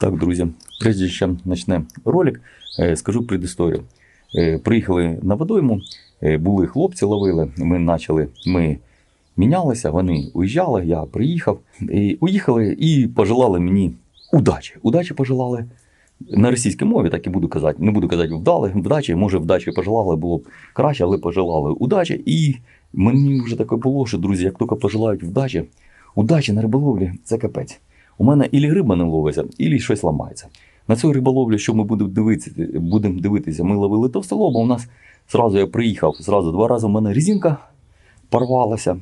Так, друзі, прежде чим почне ролик, е, скажу предісторію. Е, Приїхали на водойму, е, були хлопці, ловили. Ми почали, ми мінялися, вони уїжджали, я приїхав. І уїхали і пожелали мені удачі. Удачі пожелали. На російській мові так і буду казати. Не буду казати вдали, вдачі, може, вдачі пожелали, було б краще, але пожелали удачі. І мені вже таке було, що друзі, як тільки пожелають вдачі, удачі на риболовлі це капець. У мене ілі риба не ловиться, ілі щось ламається. На цю риболовлю, що ми будемо дивитися, будемо дивитися, ми ловили товстолоба. У нас зразу я приїхав, зразу два рази у мене резинка порвалася.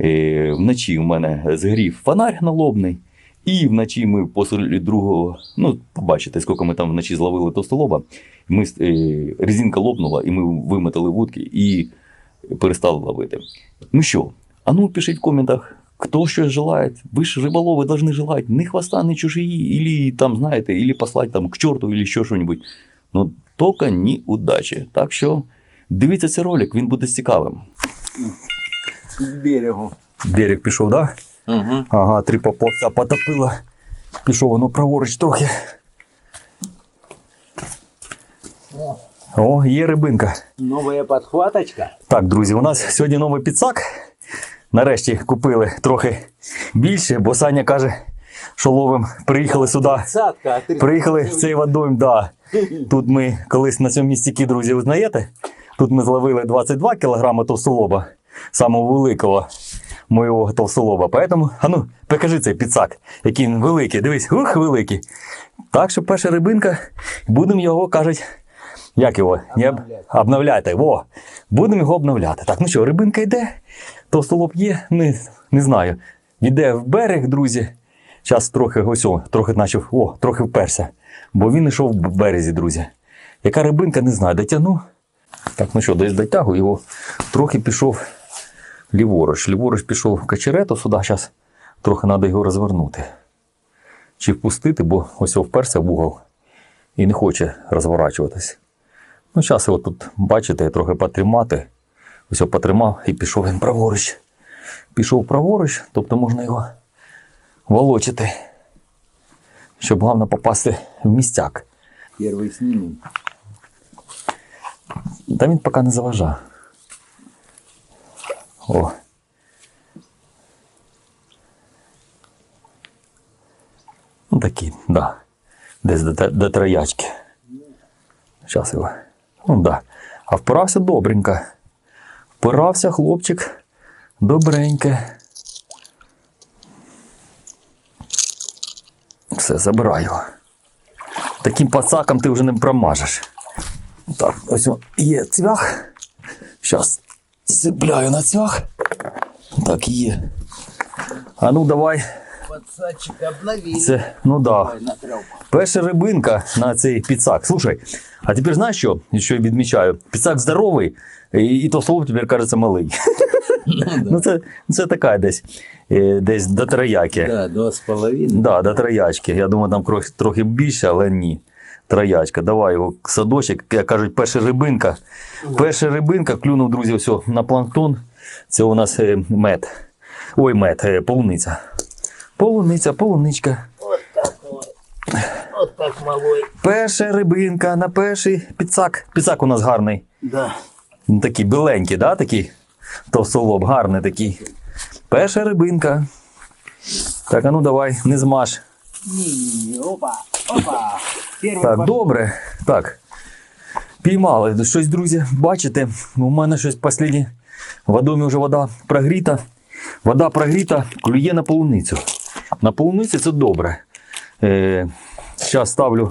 Е, вночі у мене згорів фонарь налобний. І вночі ми посеред другого, ну, побачите, скільки ми там вночі зловили товстолоба. Ми, е, резинка лопнула, і ми вимотали вудки і перестали ловити. Ну що, а ну пишіть в коментах, хто що желає. Ви ж риболови должны желать ни хвоста, ни чужие, или там, знаєте, или послать там к чорту, или ще що-небудь. Ну, тільки не удачі. Так що дивіться цей ролик, він буде цікавим. К берегу. Берег пішов, так? Да? Угу. Ага, три поповця потопило. Пішов воно праворуч трохи. О, є рибинка. Новая подхваточка. Так, друзі, у нас сьогодні новий підсак. Нарешті купили трохи більше, бо Саня каже, що ловим. Приїхали сюди. Приїхали в цей водойм, да. Тут ми колись на цьому містіки, друзі, ви знаєте? Тут ми зловили 22 кілограми товстолоба, самого великого моєго товстолоба. Поэтому, а ну, покажи цей підсак, який він великий. Дивись, ух, великий. Так що перша рибинка, будемо його, кажуть, як його? Не об... Обновляти. Обновляти. Во. Будемо його обновляти. Так, ну що, рибинка йде, товстолоб є, не, не знаю. Йде в берег, друзі. Зараз трохи ось о, трохи начав, о, трохи вперся. Бо він йшов в березі, друзі. Яка рибинка, не знаю, дотягну. Так, ну що, десь дотягу його. Трохи пішов ліворуч. Ліворуч пішов качерету сюди. Зараз трохи треба його розвернути. Чи впустити, бо ось о, вперся в угол і не хоче розворачуватись. Ну, зараз його тут, бачите, трохи потримати. Ось потримав і пішов він праворуч. Пішов праворуч, тобто можна його волочити, щоб головне попасти в містяк. Первый снимем. Та він поки не заважає. О. Ну такі, да. Десь до, до троячки. Зараз його. Ну да. А впирався добренько. Впирався хлопчик добреньке. Все, забирай його. Таким пацаком ти вже не промажеш. Так, ось є цвях. Зараз цепляю на цвях. Так, є. А ну давай. Подсадчик обновили. Це, ну да. Давай. Перша рибинка на цей підсак. Слушай, а тепер знаєш що? Що я відмічаю? Підсак здоровий, і, і то слово тепер кажеться малий. Ну це, це така десь, е, десь до трояки. Да. Да, до троячки. Я думаю, там крохи- трохи більше, але ні. Троячка. Давай його садочок, як кажуть, перша рибинка. Перша рибинка клюнув, друзі, все, на планктон. Це у нас е, мед. Ой, мед, е, полуниця. Полуниця, полуничка. Вот так. Вот так малой. Перша рибинка на перший підсак. Підсак у нас гарний. Да. Такий біленький, да, такий? Товстолоб, гарний такий. Перша рибинка. Так, а ну давай, не змаж. Не-не-не. Опа. Опа. Первый Так, добре. Так. Піймали. Щось, друзі, бачите, у мене щось останні. В водомі вже вода прогріта. Вода прогріта, клює на полуницю. На полуниці це добре. Е, зараз ставлю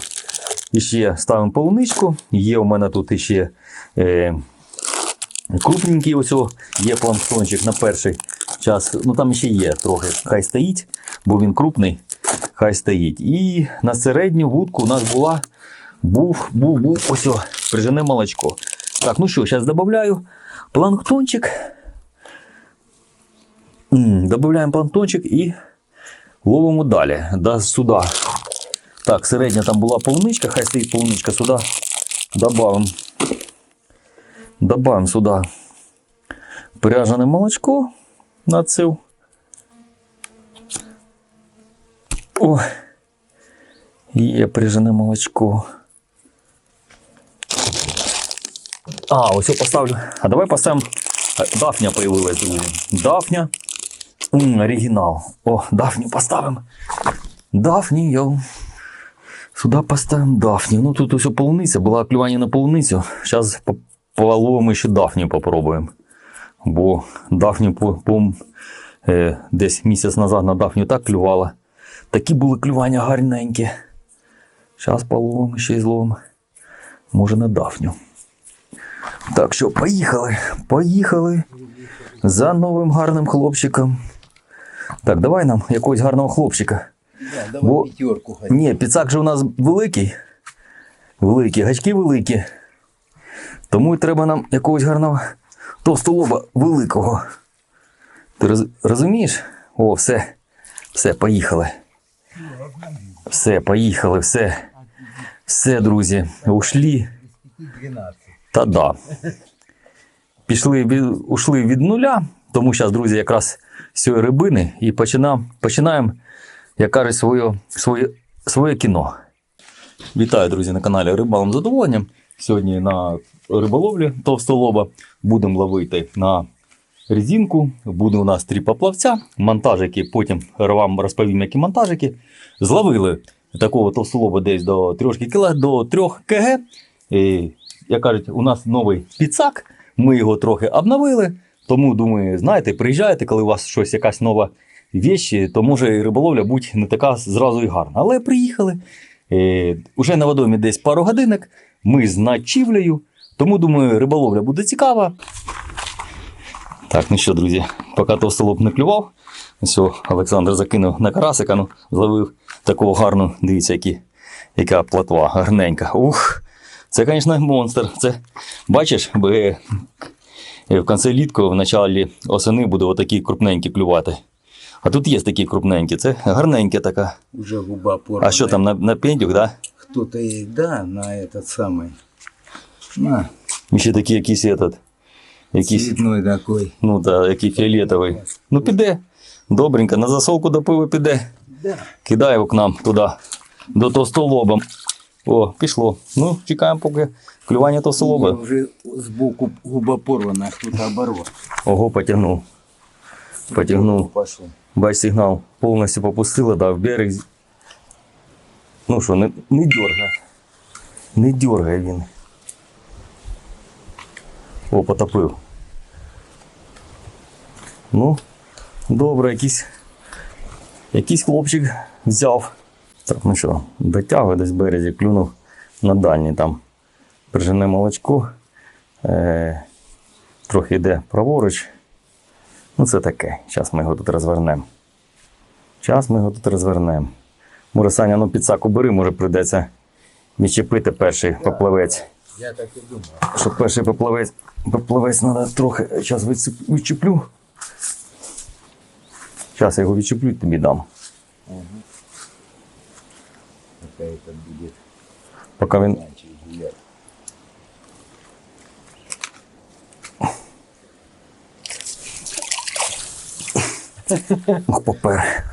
іще ставимо полуничку. Є у мене тут іще е, крупненький ось є планктончик на перший час. Ну там ще є трохи. Хай стоїть, бо він крупний. Хай стоїть. І на середню вудку у нас була був, був, був ось прижене молочко. Так, ну що, зараз додаю планктончик. М, Додаємо планктончик і ловимо далі. До сюди. Так, середня там була полуничка, хай стоїть полуничка сюди. Добавимо. Добавимо сюди пряжене молочко на цю. О. Є прижене молочко. А, ось я поставлю. А давай поставимо. Е, Дафня появилась, друзі. Дафня. Оригінал. О, Дафню поставимо. Дафнію. Сюди поставимо Дафню. Ну тут ось полуниця, була клювання на полуницю. Зараз половимо ще Дафню попробуємо. Бо Дафню по, по, е, десь місяць назад на Дафню так клювала. Такі були клювання гарненькі. Зараз половимо ще й зловимо. Може на Дафню. Так що, поїхали. Поїхали за новим гарним хлопчиком. Так, давай нам якогось гарного хлопчика. Да, давай Бо- пятерку. Ні, підсак же у нас великий. Великий, гачки великі. Тому і треба нам якогось гарного товстолоба великого. Ти роз, розумієш? О, все. Все, поїхали. Все, поїхали, все. Все, друзі, ушлі. Та да. Пішли від, ушли від нуля, тому зараз, друзі, якраз цієї рибини і починаємо, починаємо як кажуть, своє, своє, своє кіно. Вітаю, друзі, на каналі Рибалом задоволенням. Сьогодні на риболовлі товстолоба будемо ловити на резинку. Буде у нас три поплавця, монтажики, потім вам розповім, які монтажики. Зловили такого товстолоба десь до 3 кг, до 3 кг. І, як кажуть, у нас новий підсак. Ми його трохи обновили. Тому думаю, знаєте, приїжджаєте, коли у вас щось якась нова вещі, то може і риболовля будь не така зразу і гарна. Але приїхали. Е, уже на водомі десь пару годинок. Ми з ночівлею. Тому думаю, риболовля буде цікава. Так, ну що, друзі, поки товстолоб не клював. Все, Олександр закинув на карасика, ну, зловив таку гарну, дивіться, які, яка платва, гарненька. Ух, це, звісно, монстр. Це, бачиш, е, в кінці літку, в началі осени буде отакі крупненькі клювати. А тут є такі крупненькі, це гарненьке така. Уже губа порвана. А що там на, на пендюк, да? Кто-то и да, на этот самый. На, І ще такі якісь этот, якісь, цветной такой. ну та, який фіолетовий. Ну піде. Добренько, на засолку до пива піде. Да. Кидає його к нам туди, до товстолоба. О, пішло. Ну, чекаємо, поки клювання товстолоба. Уже сбоку губа порвана, а кто-то оборвал. Ого, потягнув. Потягнув. Бач, сигнал повністю попустило, да, в берег. Ну що, не, не дергай. Не дергай він. О, потопив. Ну, добре, якийсь, якийсь хлопчик взяв. Так, ну що, дотягує десь в березі, клюнув на дальній там. Прижене молочко. Е, трохи йде праворуч. Ну, це таке. Зараз ми його тут розвернемо. Зараз ми його тут розвернемо. Може, Саня, ну підсаку бери, може прийдеться відчепити перший поплавець. Я так и думал. Щоб перший поплавець, поплавець треба трохи. Зараз відчеплю. Зараз я його відчеплю і тобі дам. Какая это будет Поки він. Ох, попер.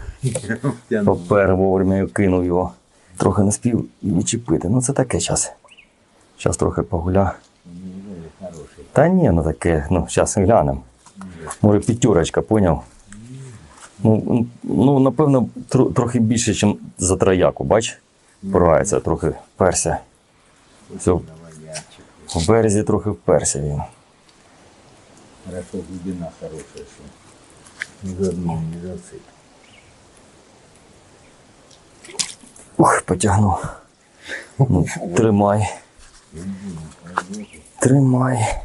Попер вовремя я кинув його. Трохи не спів відчепити. Ну це таке час. Зараз трохи погуля. Та ні, ну таке, ну зараз глянемо. Може п'ятерочка, поняв? Ну, ну напевно, тро- трохи більше, ніж за трояку, бач? Порається, трохи вперся. Все, в березі трохи вперся він. Хорошо, глубина хорошая, что ни за одну не зацеп. Ух, потягнув. Ну, тримай. Тримай.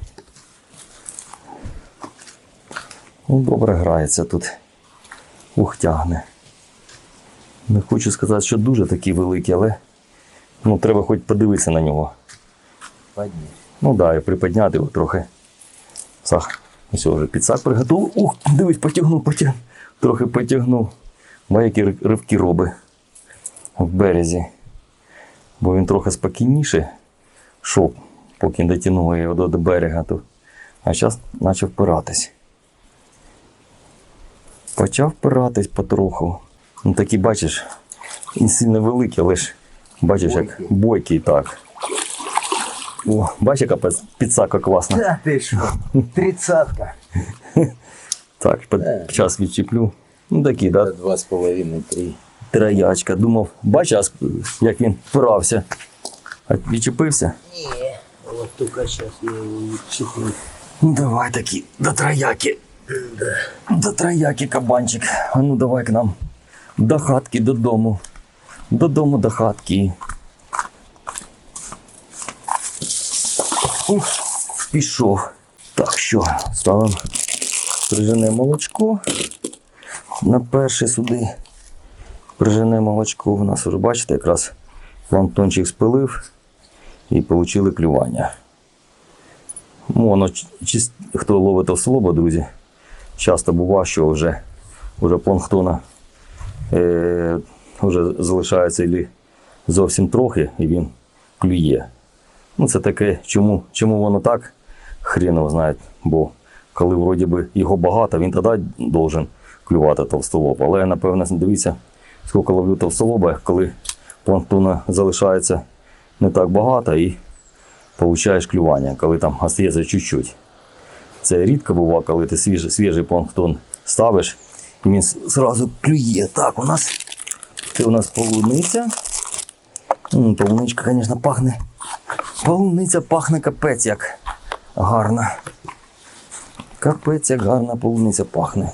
Ну, добре грається тут. Ух, тягне. Не хочу сказати, що дуже такий великий, але ну, треба хоч подивитися на нього. Поднять. Ну да, і приподняти його трохи. Сах. Ось вже підсак приготував. Ух, дивись, потягнув, потягнув. Трохи потягнув. Ба які ривки роби в березі. Бо він трохи спокійніше йшов, поки не дотягнув його до, до берега. То... А зараз почав впиратись. Почав впиратись потроху. Ну такий, бачиш, він сильно великий, але ж Бачиш, як Бойкий. так. О, бачиш, яка підсака класна. Да ти що? Тридцатка. Так, Е. під час відчіплю. Ну такі, да, Два з половиною, три. троячка. Думав, бачиш, як він впирався. А відчепився? Ні. От тільки зараз я його відчеплю. Ну давай такі, до трояки. До трояки, кабанчик. А ну давай к нам. До хатки, додому. Додому до хатки. Ух, пішов. Так, що, ставимо прижене молочко. На перше сюди. Прижене молочко. У нас вже бачите, якраз планктончик спилив і отримали клювання. Ну, Воно хто ловить овслоба, друзі, часто буває, що вже, вже планктона е, вже залишається ілі зовсім трохи, і він клює. Ну, це таке, чому, чому воно так, хрен його знає. Бо коли вроді би його багато, він тоді должен клювати товстолоб. Але напевно, дивіться, скільки ловлю товстолоба, коли планктона залишається не так багато і получаєш клювання, коли там остається чуть-чуть. Це рідко буває, коли ти свіжий, свіжий планктон ставиш, він зразу клює. Так, у нас це у нас полуниця. Полуничка, звісно, пахне. Полуниця пахне капець як гарно. Капець як гарна полуниця пахне.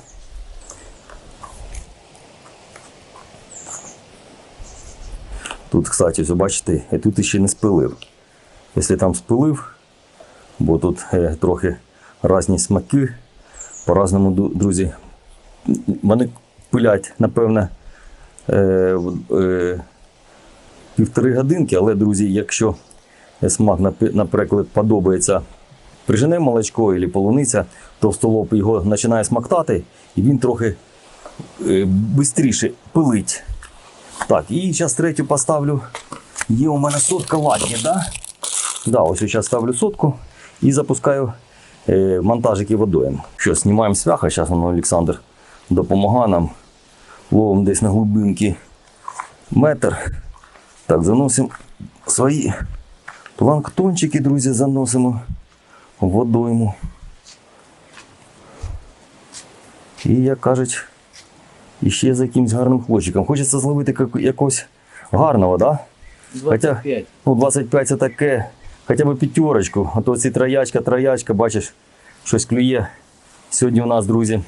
Тут, кстати, ось бачите, і тут ще не спилив. Якщо там спилив, бо тут е, трохи різні смаки, по-разному, друзі. Вони пилять, напевне, е, е, півтори годинки, але, друзі, якщо смак, наприклад, подобається прижене молочко або полуниця, то столоп його починає смактати, і він трохи е, швидше пилить. Так, і зараз третю поставлю. Є у мене сотка ватні, да? Да, ось зараз ставлю сотку і запускаю е, монтажики водою. Що, знімаємо свяха, зараз воно Олександр допомагає нам. Ловимо десь на глибинки метр. Так, заносимо свої планктончики, друзі, заносимо в водойму. І, як кажуть, іще за якимось гарним хлопчиком. Хочеться зловити якогось гарного, так? Да? Хоча, 25. ну, 25 це таке, хоча б п'ятерочку. А то ці троячка, троячка, бачиш, щось клює. Сьогодні у нас, друзі,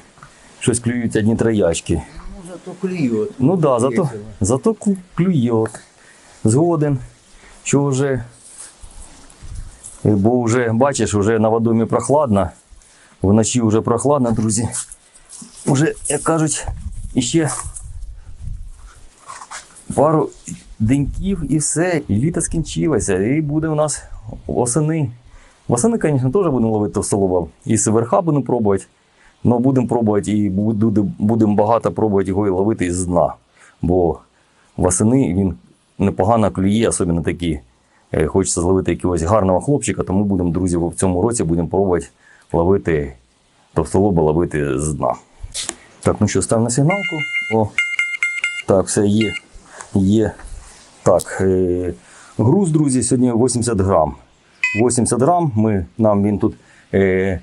щось клюють одні троячки. Ну, зато клює. Ну так, да, зато, зато клю- клює. Згоден, що вже. е, Бо вже, бачиш, вже на водомі прохладно. Вночі вже прохладно, друзі. Уже, як кажуть, іще пару деньків і все, і літо скінчилося, і буде у нас восени. Восени, звісно, теж будемо ловити товстолоба. І з верха будемо пробувати. Але будемо пробувати і будемо багато пробувати його і ловити із дна. Бо восени він непогано клює, особливо такі. е, Хочеться зловити якогось гарного хлопчика, тому будемо, друзі, в цьому році будемо пробувати ловити товстолоба ловити з дна. Так, ну що, став на сигналку. О, так, все є. Є. Так, е, груз, друзі, сьогодні 80 грам. 80 грам. Ми, нам він тут е,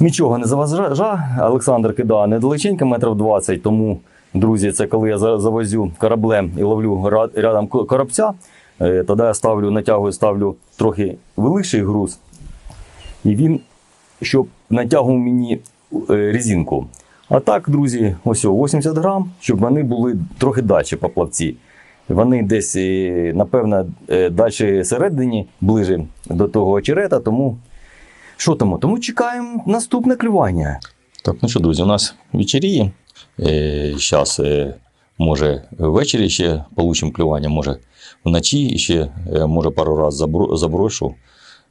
нічого не заважа. Олександр кидає недалеченько, метрів 20. Тому, друзі, це коли я завозю кораблем і ловлю рядом ко- коробця, е, тоді я ставлю, натягую, ставлю трохи великший груз. І він, щоб натягував мені е, резинку. А так, друзі, ось 80 грам, щоб вони були трохи далі по плавці. Вони десь, е, напевно, далі середині, ближе до того очерета, тому що тому? Тому чекаємо наступне клювання. Так, ну що, друзі, у нас вечеріє. Зараз, може, ввечері ще получимо клювання, може вночі ще, е, може, пару разів заброшу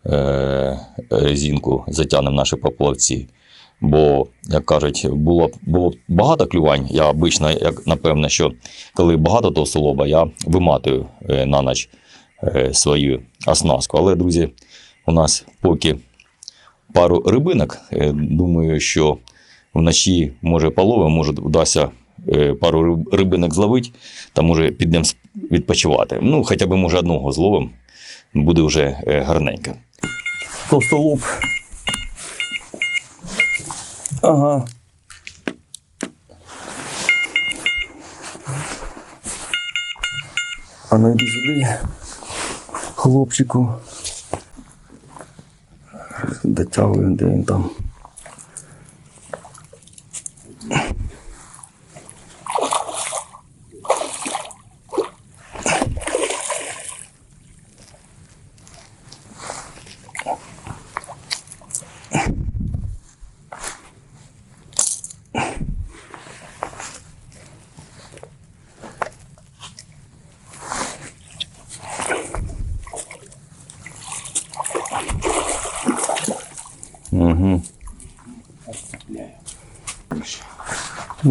е, резинку, затягнемо наші поплавці. Бо, як кажуть, було, було багато клювань. Я обично, як напевно, що коли багато товстолоба, я виматую е, на ніч е, свою оснастку. Але, друзі, у нас поки пару рибинок. Е, Думаю, що вночі може половимо, може вдасться е, пару рибинок зловити, та може підемо відпочивати. Ну, хоча б може одного зловим, буде вже е, гарненько. Товстолоб. Ага. А ну сюди, хлопчику. Дотягую, де він там. Угу.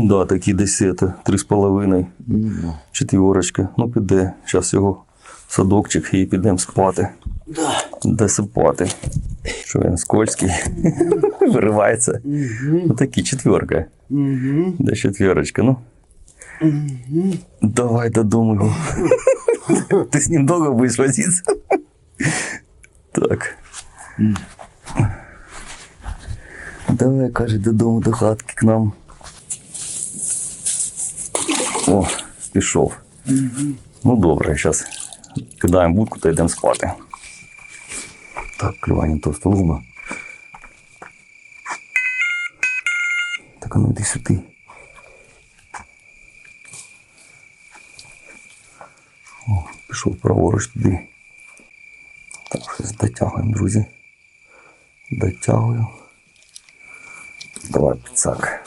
Да, такі десь три з половиною. Четвірочка. Ну піде. Зараз його садокчик і підемо спати. Да. Де. Що він скользький. Виривається. Ну такі четверка. Угу. Де четверочка, ну. Давай додому його. Ти з ним довго будеш возитися? Так. Давай, каже, додому до хатки к нам. О, пішов. Ну добре, зараз кидаємо будку та йдемо спати. Так, клювання товстолуба. Так, а ну йди сюди. О, пішов праворуч туди. Так, щось дотягуємо, друзі. Дотягую. Давай підсак.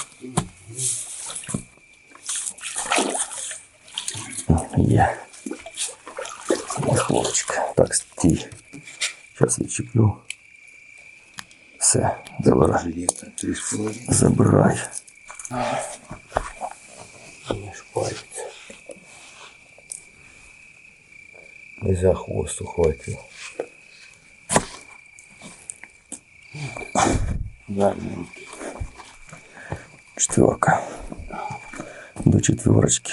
Є. Є хлопчик. Так, стій. Зараз відчеплю. Все, забирай. Жилета три с половиной. Забирай. Не шпарится. И за хвост ухватил. Гарненький. Четверка. До четверочки.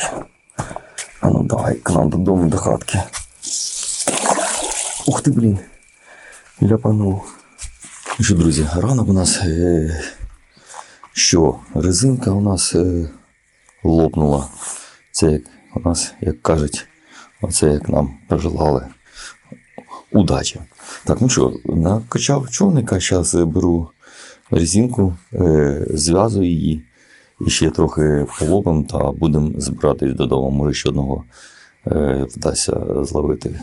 А ну давай к нам додому до хатки. Ух ти, блін. Ляпанув. Ну Що, друзі, ранок у нас. Е... Що? Резинка у нас е... лопнула. Це як у нас, як кажуть, оце як нам пожелали. Удачі. Так, ну що, накачав човника, зараз беру резинку, е... зв'язую її. І ще трохи половим та будемо збиратись додому. Може, ще одного е, вдасться зловити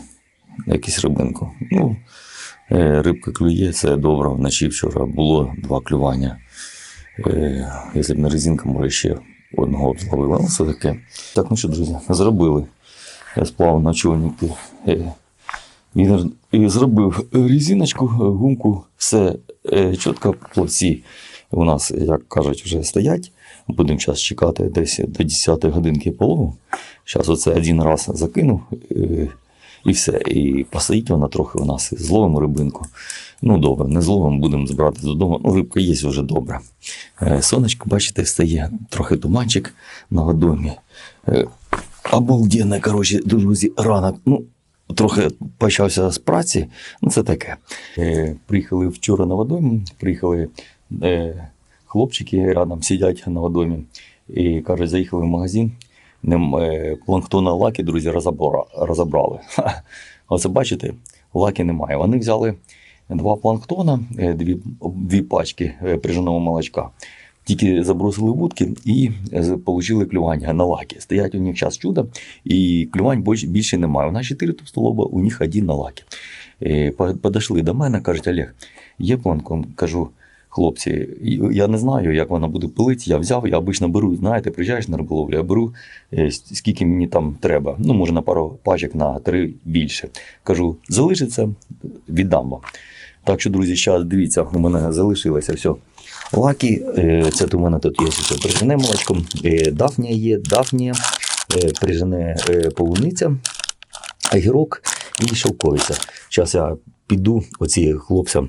якусь рибинку. Ну, е, рибка клює, це добре. Вночі вчора було два клювання. Е, якщо б не резинка, може ще одного б зловила. Ну, все таке. Так, ну що, друзі, зробили. Я сплав на човнику. Е, він зробив резиночку, гумку, все е, чітко плавці у нас, як кажуть, вже стоять. Будемо час чекати десь до 10 годинки полову. Зараз оце один раз закинув е, і все. І постоїть вона трохи у нас. Зловимо рибинку. Ну добре, не зловимо, будемо збирати додому. Ну, рибка є вже добре. Сонечко, бачите, встає, трохи туманчик на водомі. Е, Обалденно, коротше, друзі, ранок. Ну, трохи почався з праці. Ну, це таке. Е, приїхали вчора на водомі, приїхали е, хлопчики рядом сидять на водомі і кажуть, заїхали в магазин. Ним, е, планктона лаки, друзі, розібрали. Оце бачите, лаки немає. Вони взяли два планктона, е, дві, дві пачки приженого молочка. Тільки забросили вудки і отримали клювання на лаки. Стоять у них час чудо, і клювань більше- немає. У нас 4 товстолоба, у них один на лаки. Подошли до мене, кажуть, Олег, є планкон? Кажу, хлопці, я не знаю, як вона буде пилити. Я взяв, я обично беру, знаєте, приїжджаєш на риболовлю, я беру е, скільки мені там треба. Ну, може, на пару пачок, на три більше. Кажу, залишиться, віддам вам. Так що, друзі, зараз дивіться, у мене залишилося все. Лаки, е, це у мене тут є все прижене молочком, е, дафнія є, дафнія, прижене полуниця, огірок і шовковиця. Зараз я піду оці хлопцям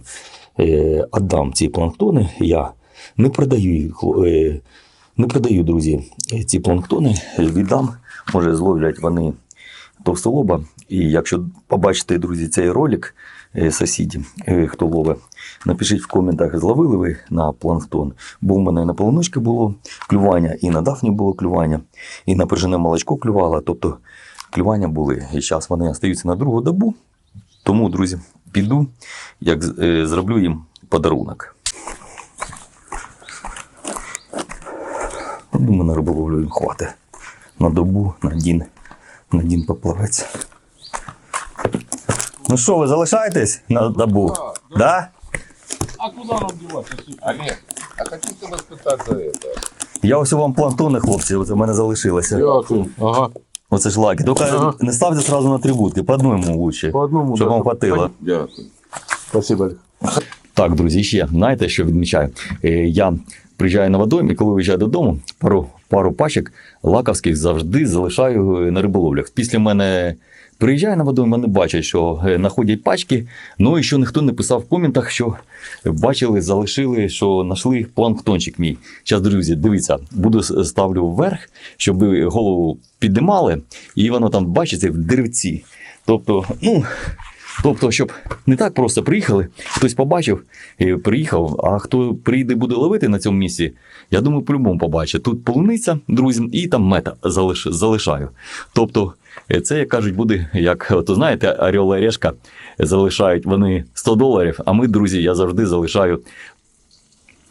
віддам ці планктони. Я не продаю е, не продаю, друзі, ці планктони, е, віддам. Може, зловлять вони товстолоба. І якщо побачите, друзі, цей ролик е, сусіді, е, хто ловить, напишіть в коментах, зловили ви на планктон. Бо в мене на полуночки було клювання, і на дафні було клювання, і на пержене молочко клювало. Тобто клювання були. І зараз вони остаються на другу добу. Тому, друзі, піду, як е, зроблю їм подарунок. Думаю, на риболовлю їм хватить. На добу, на дін, на дін поплавець. Ну що, ви залишаєтесь на добу? Да? А куда нам деваться? Олег, а хочу тебя спитати за это. Я ось вам планктони, хлопці, в мене залишилося. Дякую. Ага. Оце ж лаки. Только Ага. не ставте одразу на три будки, по одному лучше. По одному. Щоб да. вам хватило. Дякую. Спасибо, Олег. Так, друзі, ще знаєте, що відмічаю? Е, Я приїжджаю на водойм, і коли виїжджаю додому, пару, пару пачок лаковських завжди залишаю е, на риболовлях. Після мене приїжджаю на водойм, вони бачать, що е, знаходять пачки. Ну і що ніхто не писав в коментах, що бачили, залишили, що знайшли планктончик мій. Зараз, друзі, дивіться, буду ставлю вверх, щоб ви голову піднімали, і воно там бачиться в деревці. Тобто, ну. Тобто, щоб не так просто приїхали, хтось побачив, і приїхав, а хто прийде буде ловити на цьому місці, я думаю, по-любому побачить. Тут полуниця, друзі, і там мета залиш, залишаю. Тобто, е, це, як кажуть, буде, як то знаєте, Орел і Решка залишають вони 100 доларів, а ми, друзі, я завжди залишаю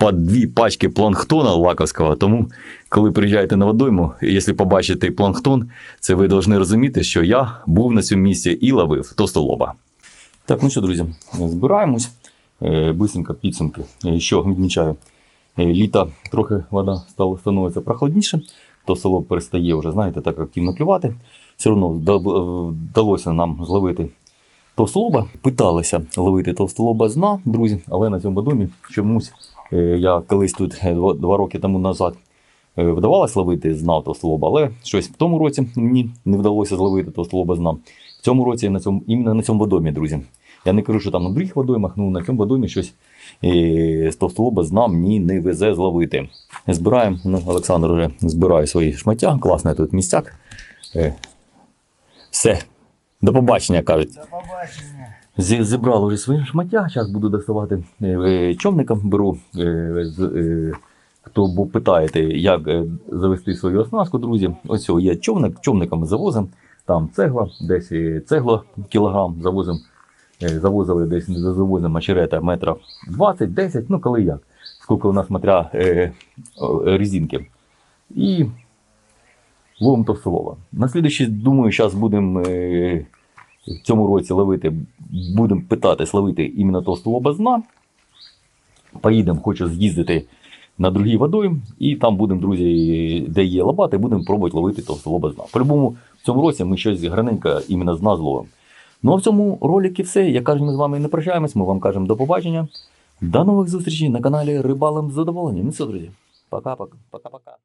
по дві пачки планктона лаковського. Тому, коли приїжджаєте на водойму, якщо побачите планктон, це ви повинні розуміти, що я був на цьому місці і ловив товстолоба. Так, ну що, друзі, збираємось. Е, Бисенько підсумки. Е, Що відмічаю? Е, Літа трохи вода стала становиться прохладніше, то село перестає вже, знаєте, так активно клювати. Все одно вдалося нам зловити товстолоба. Питалися ловити товстолоба з друзі, але на цьому домі чомусь я колись тут два, роки тому назад вдавалося ловити з товстолоба, але щось в тому році мені не вдалося зловити товстолоба з. В цьому році на цьому, іменно на цьому водомі, друзі. Я не кажу, що там на других водоймах, ну на цьому водомі щось е, з товстолоба з дна мені не везе зловити. Збираємо, ну, Олександр вже збирає свої шмаття, класний тут місцяк. Е, все. До побачення, кажуть. До побачення. Зі- Зібрали вже свої шмаття, зараз буду доставати е, човником, беру. Хто бо питаєте, як завести свою оснастку, друзі. Ось цього є човник, човниками завозимо. Там цегла, десь цегла кілограм завозимо. Е, Завозили десь не завозимо очерета метрів 20-10, ну коли як. Скільки у нас смотря е, резинки. І ловимо товстолова. На слідуючий, думаю, зараз будемо е, в цьому році ловити, будемо питатись ловити іменно товстолоба з дна. Поїдемо, хочу з'їздити на другий водойм, і там будемо, друзі, де є лопати, будемо пробувати ловити товстолоба з дна. По-любому, цьому році ми щось граненько іменно з назвою. Ну а в цьому роликі все. Я кажу, ми з вами не прощаємось, ми вам кажемо до побачення. До нових зустрічей на каналі Рибалим з задоволенням. Ну все, друзі. Пока-пока. Пока-пока.